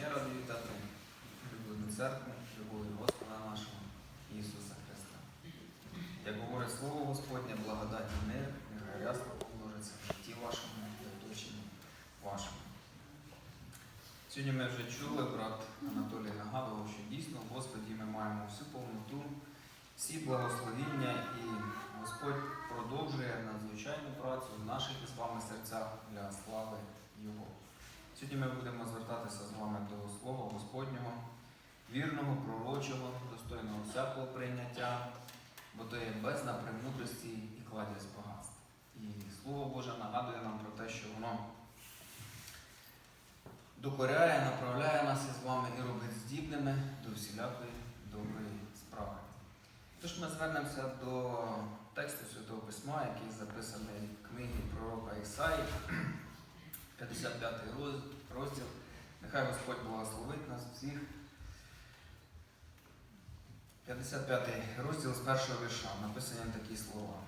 Я радий вітати улюблену церкву, любові Господа нашого Ісуса Христа. Як говорить Слово Господнє, благодать і мир, нехай рясно положиться в житті вашому і оточенні вашому. Сьогодні ми вже чули, брат Анатолій нагадував, що дійсно в Господі ми маємо всю повноту, всі благословіння, і Господь продовжує надзвичайну працю в наших із вами серцях для слави Його. Сьогодні ми будемо звертатися з вами до Слова Господнього, вірного, пророчого, достойного всякого прийняття, бо то є бездна премудрості і кладязь багатств. І Слово Боже нагадує нам про те, що воно докоряє, направляє нас із вами і робить здібними до всілякої доброї справи. Тож ми звернемося до тексту Святого Письма, який записаний в книгі пророка Ісаї, 55 розділ. Нехай Господь благословить нас всіх. 55 розділ з першого вірша написані такі слова.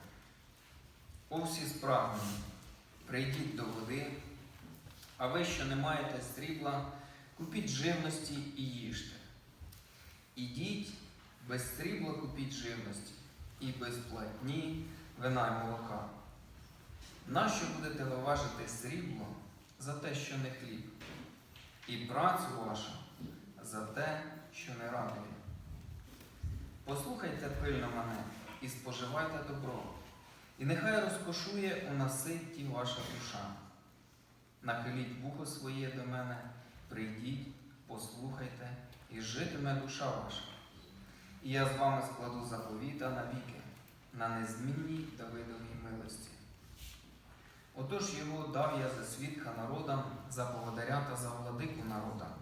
О всі спрагнені, прийдіть до води, а ви, що не маєте стрібла, купіть живності і їжте. Ідіть, без стрібла купіть живності, і без платні вина й молока. Нащо будете ви важити срібло за те, що не хліб, і працю вашу за те, що не радує? Послухайте пильно мене і споживайте добро, і нехай розкошує у наситті ваша душа. Нахиліть вухо своє до мене, прийдіть, послухайте, і житиме душа ваша. І я з вами складу заповіта навіки, на незмінній Давидовій милості. Отож його дав я за свідка народам, за поводаря та за владику народам.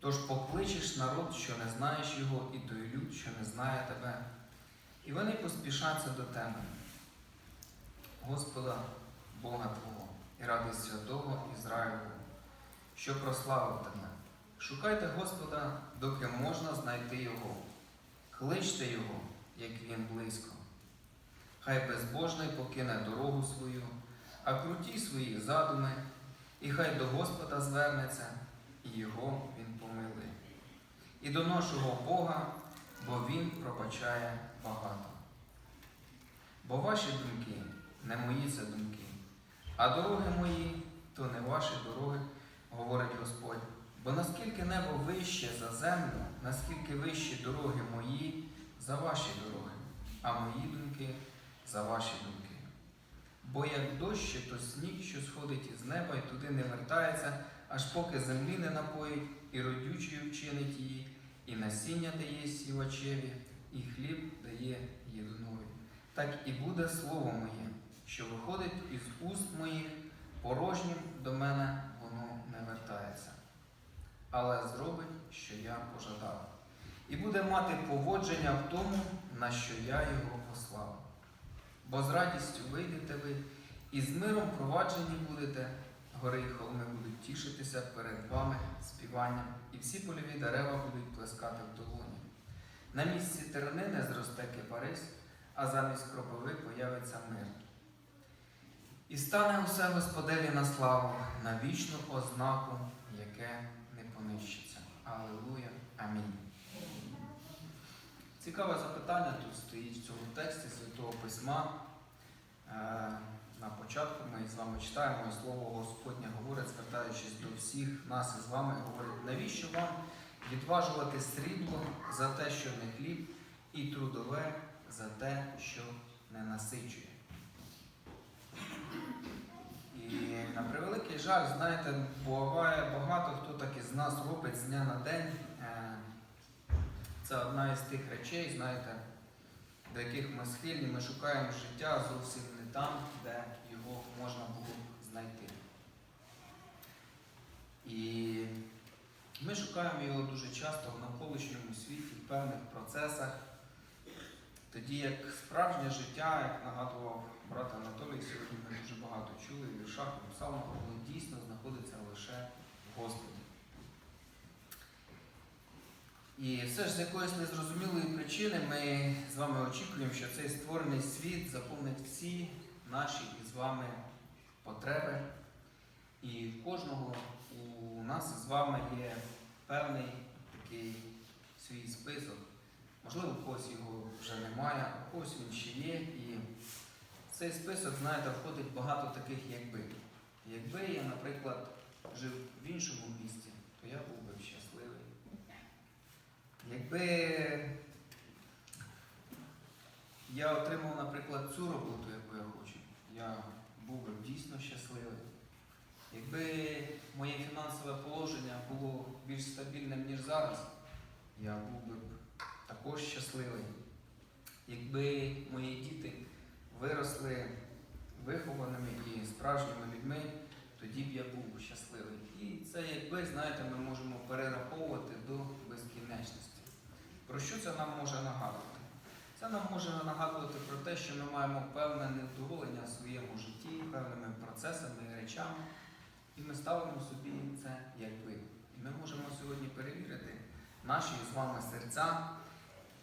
Тож покличеш народ, що не знаєш його, і той люд, що не знає тебе, і вони поспішаться до тебе, Господа Бога Твого, і ради святого Ізраїлю, що прославив тебе. Шукайте Господа, доки можна знайти Його. Кличте Його, як Він близько. Хай безбожний покине дорогу свою, а круті свої задуми, і хай до Господа звернеться, і Його Він помилує. І до нашого Бога, бо Він пробачає багато. Бо ваші думки не мої це думки, а дороги мої то не ваші дороги, говорить Господь. Бо наскільки небо вище за землю, наскільки вищі дороги мої за ваші дороги, а мої думки за ваші думки. Бо як дощ, то сніг, що сходить із неба і туди не вертається, аж поки землі не напоїть, і родючою вчинить її, і насіння дає сівачеві, і хліб дає єдинові. Так і буде слово моє, що виходить із уст моїх, порожнім до мене воно не вертається але зробить, що я пожадав, і буде мати поводження в тому, на що я його послав. Бо з радістю вийдете ви, і з миром проваджені будете, гори і холми будуть тішитися перед вами співанням, і всі польові дерева будуть плескати в долоні. На місці тернини зросте кипарис, а замість кропиви появиться мир. І стане усе Господеві на славу, на вічну ознаку, яке не понищиться. Аллилуйя. Амінь. Цікаве запитання тут стоїть в цьому тексті Святого Письма. Е, На початку ми з вами читаємо і слово Господнє говорить, звертаючись до всіх нас із вами, говорить, навіщо вам відважувати срібло за те, що не хліб, і трудове за те, що не насичує. І на превеликий жаль, знаєте, буває багато хто так із нас робить з дня на день. Це одна із тих речей, знаєте, до яких ми схильні, ми шукаємо життя зовсім не там, де його можна було знайти. І ми шукаємо його дуже часто в навколишньому світі, в певних процесах. Тоді як справжнє життя, як нагадував брат Анатолій, сьогодні ми дуже багато чули в віршах, псалмах, воно дійсно знаходиться лише в Господі. І все ж з якоїсь незрозумілої причини ми з вами очікуємо, що цей створений світ заповнить всі наші із вами потреби. І в кожного у нас з вами є певний такий свій список. Можливо, у когось його вже немає, а когось він ще є. І в цей список, знаєте, входить багато таких якби. Якби я, наприклад, жив в іншому місті, то я був би щасливий. Якби я отримав, наприклад, цю роботу, яку я хочу, я був би дійсно щасливий. Якби моє фінансове положення було більш стабільним, ніж зараз, я був би також щасливий. Якби мої діти виросли вихованими і справжніми людьми, тоді б я був щасливий. І це, якби, знаєте, ми можемо перераховувати до безкінечності. Про що це нам може нагадувати? Це нам може нагадувати про те, що ми маємо певне невдоволення в своєму житті, певними процесами і речами, і ми ставимо собі це якби. І ми можемо сьогодні перевірити наші з вами серця,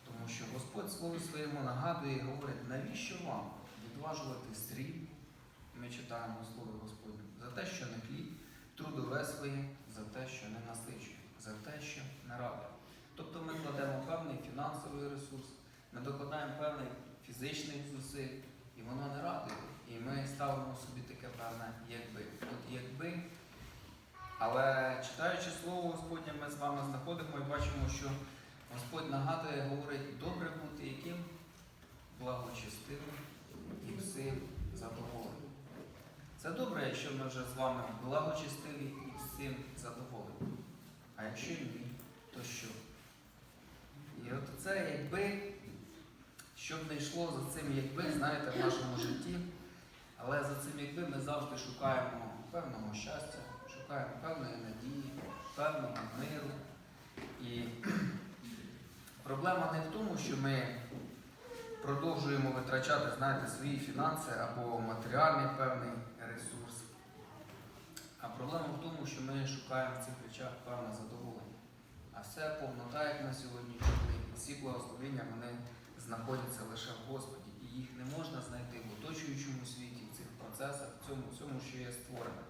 тому що Господь слово своєму нагадує і говорить, навіщо вам відважувати сріб, ми читаємо у Слові Господнє, за те, що не хліб, трудове своє, за те, що не насичує, за те, що не радує. Тобто ми кладемо певний фінансовий ресурс, ми докладаємо певний фізичний зусиль, і воно не радує. І ми ставимо собі таке певне якби. От якби. Але читаючи Слово Господнє, ми з вами знаходимо і бачимо, що Господь нагадує, говорить, добре бути яким благочестивим і всім задоволеним. Це добре, якщо ми вже з вами благочестиві і всім задоволені. А якщо ні, то що? І це якби, щоб не йшло за цим якби, знаєте, в нашому житті, але за цим якби ми завжди шукаємо певного щастя, шукаємо певної надії, певного миру. І проблема не в тому, що ми продовжуємо витрачати, знаєте, свої фінанси або матеріальний певний ресурс. А проблема в тому, що ми шукаємо в цих речах певне задоволення. А все повнота, як на сьогодні чули, всі благословення вони знаходяться лише в Господі. І їх не можна знайти в оточуючому світі, в цих процесах, в цьому, всьому, що є створене.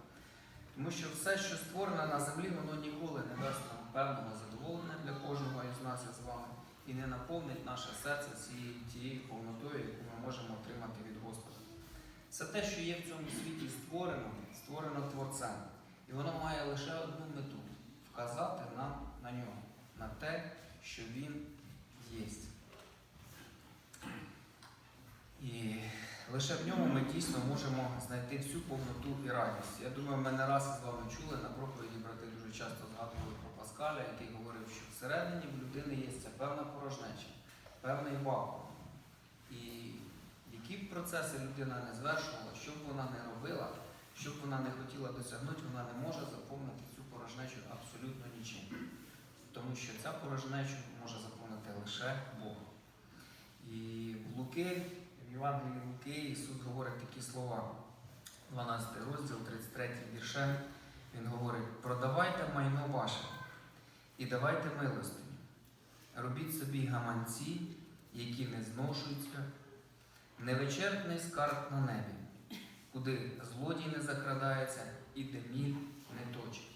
Тому що все, що створене на землі, воно ніколи не дасть нам певного задоволення для кожного із нас і з вами і не наповнить наше серце цією тією повнотою, яку ми можемо отримати від Господа. Все те, що є в цьому світі створено, створено Творцем. І воно має лише одну мету вказати нам на нього, на те, що він є. І лише в ньому ми дійсно можемо знайти всю повноту і радість. Я думаю, ми не раз з вами чули на проповіді брати дуже часто згадували про Паскаля, який говорив, що всередині в людини є ця певна порожнеча, певний вакуум. І які б процеси людина не звершувала, що б вона не робила, що б вона не хотіла досягнути, вона не може заповнити цю порожнечу абсолютно нічим. Тому що ця порожнечу може заповнити лише Бог. І в Луки, в Євангелії Луки Ісус говорить такі слова, 12 розділ, 33 вірше. Він говорить: продавайте майно ваше і давайте милостині. Робіть собі гаманці, які не зношуються, невичерпний скарб на небі, куди злодій не закрадається і де міль не точить.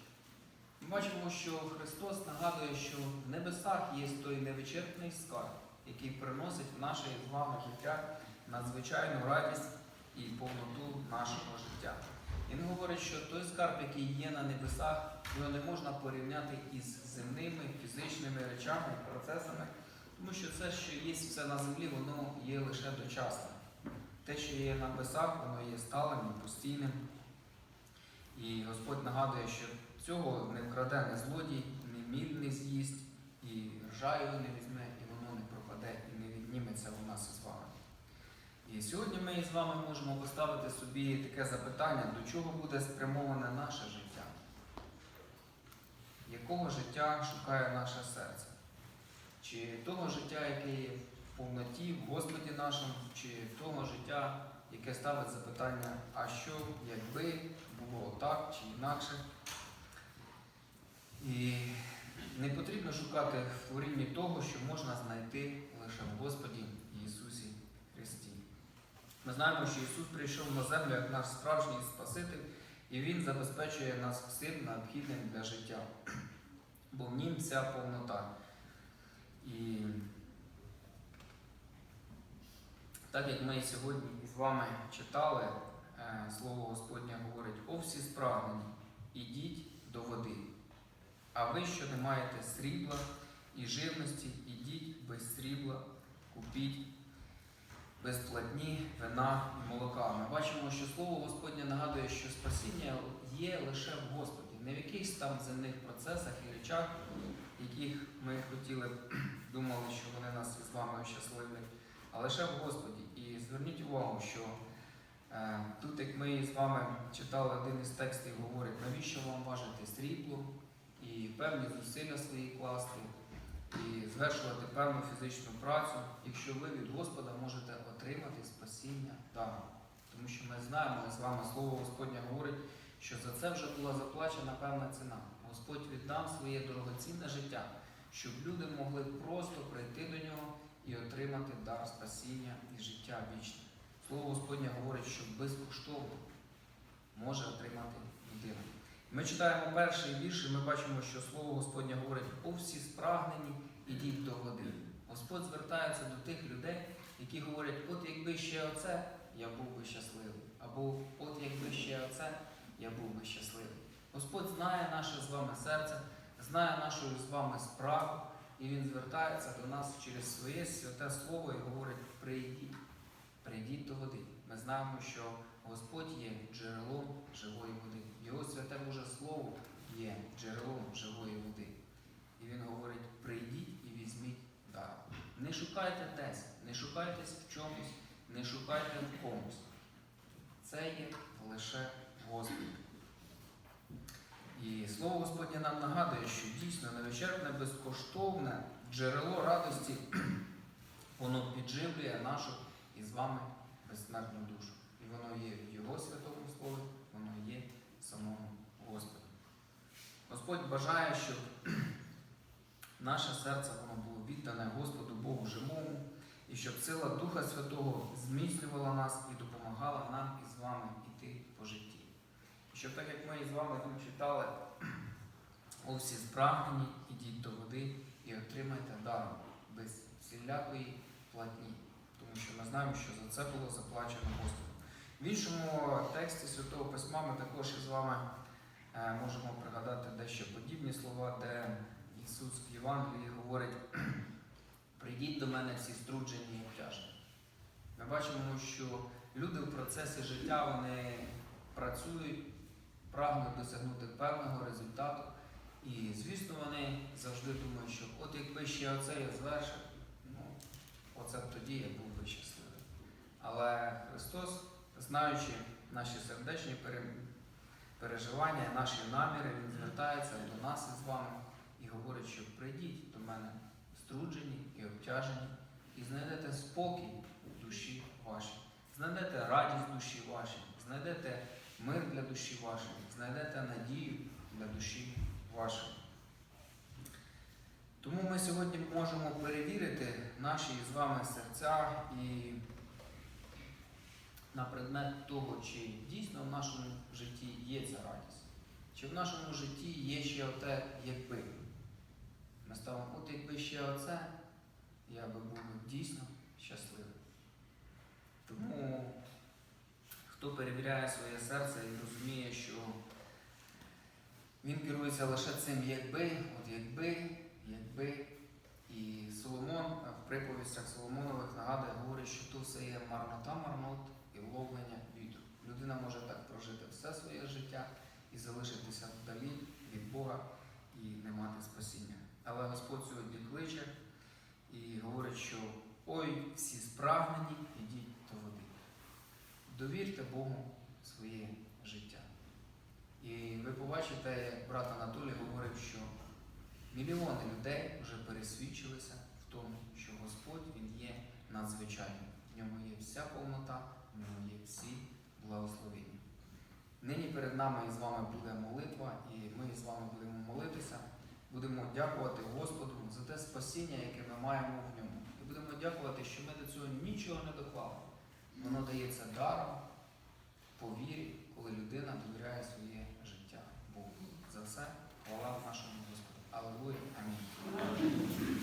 Бачимо, що Христос нагадує, що в небесах є той невичерпний скарб, який приносить в наше з вами життя надзвичайну радість і повноту нашого життя. Він говорить, що той скарб, який є на небесах, його не можна порівняти із земними фізичними речами, процесами, тому що це, що є все на землі, воно є лише дочасним. Те, що є на небесах, воно є сталим і постійним. І Господь нагадує, що цього не вкраде не злодій, ні міль не з'їсть, і ржа його не візьме, і воно не пропаде, і не відніметься у нас із вами. І сьогодні ми з вами можемо поставити собі таке запитання, до чого буде спрямоване наше життя? Якого життя шукає наше серце? Чи того життя, яке є в повноті, в Господі нашому, чи того життя, яке ставить запитання, а що, якби було так чи інакше? І не потрібно шукати в творінні того, що можна знайти лише в Господі Ісусі Христі. Ми знаємо, що Ісус прийшов на землю як наш справжній Спаситель, і Він забезпечує нас всім необхідним для життя, бо в нім вся повнота. І так як ми сьогодні з вами читали, е, Слово Господнє говорить, о всі спрагнені, ідіть до води. А ви, що не маєте срібла і живності, ідіть без срібла, купіть без платні, вина і молока. Ми бачимо, що Слово Господнє нагадує, що спасіння є лише в Господі, не в якихось там земних процесах і речах, яких ми хотіли б думали, що вони нас із вами щасливлять, а лише в Господі. І зверніть увагу, що е, тут, як ми з вами читали один із текстів, говорить, навіщо вам важити срібло і певні зусилля свої класти, і звершувати певну фізичну працю, якщо ви від Господа можете отримати спасіння даром. Тому що ми знаємо, і з вами слово Господнє говорить, що за це вже була заплачена певна ціна. Господь віддав своє дорогоцінне життя, щоб люди могли просто прийти до нього і отримати дар спасіння і життя вічне. Слово Господнє говорить, що безкоштовно може отримати людина. Ми читаємо перший вірш, і ми бачимо, що слово Господнє говорить, о всі спрагнені, ідіть до води. Господь звертається до тих людей, які говорять, от якби ще оце, я був би щасливий. Або от якби ще оце, я був би щасливий. Господь знає наше з вами серце, знає нашу з вами справу, і Він звертається до нас через своє святе слово і говорить: прийдіть, прийдіть до води. Ми знаємо, що Господь є джерелом живої води. Його святе Боже Слово є джерелом живої води. І Він говорить: прийдіть і візьміть дар. Не шукайте десь, не шукайтесь в чомусь, не шукайте в комусь. Це є лише Господь. І слово Господнє нам нагадує, що дійсно невичерпне, безкоштовне джерело радості, воно підживлює нашу і з вами безсмертну душу. І воно є в Його святому Слові, воно є самому Господі. Господь бажає, щоб наше серце воно було віддане Господу Богу живому, і щоб сила Духа Святого зміцнювала нас і допомагала нам із вами йти по житті. Щоб так як ми із вами тут читали, о всі спрагнені, ідіть до води і отримайте даром без всілякої платні. Тому що ми знаємо, що за це було заплачено Господом. В іншому тексті Святого Письма ми також із вами е, можемо пригадати дещо подібні слова, де Ісус в Євангелії говорить: прийдіть до мене всі струджені і обтяжені. Ми бачимо, що люди в процесі життя вони працюють, прагнуть досягнути певного результату. І, звісно, вони завжди думають, що от якби ще оце я звершив, ну, оце б тоді я був би щасливий. Але Христос, знаючи наші сердечні переживання, наші наміри, Він звертається до нас із вами і говорить, що прийдіть до мене струджені і обтяжені, і знайдете спокій в душі вашій, знайдете радість душі вашій, знайдете мир для душі вашої, знайдете надію для душі вашої. Тому ми сьогодні можемо перевірити наші з вами серця і на предмет того, чи дійсно в нашому житті є ця радість, чи в нашому житті є ще оте, якби. Ми ставимо, от якби ще оце, я би був дійсно щасливий. Тому хто перевіряє своє серце і розуміє, що він керується лише цим якби, от якби, якби. І Соломон в приповістях Соломонових нагадує, говорить, що то все є марнота марнот і ловлення вітру. Людина може так прожити все своє життя і залишитися вдалі від Бога і не мати спасіння. Але Господь сьогодні кличе і говорить, що ой, всі спрагнені, ідіть до води. Довірте Богу своє життя. І ви побачите, як брат Анатолій говорив, що мільйони людей вже пересвідчилися в тому, що Господь Він є надзвичайним. В ньому є вся благословіння. Нині перед нами і з вами буде молитва, і ми з вами будемо молитися, будемо дякувати Господу за те спасіння, яке ми маємо в ньому. І будемо дякувати, що ми до цього нічого не доклали. Воно дається даром, повірі, коли людина довіряє своє життя Богу. За це хвала нашому Господу. Аллилуйя. Амінь.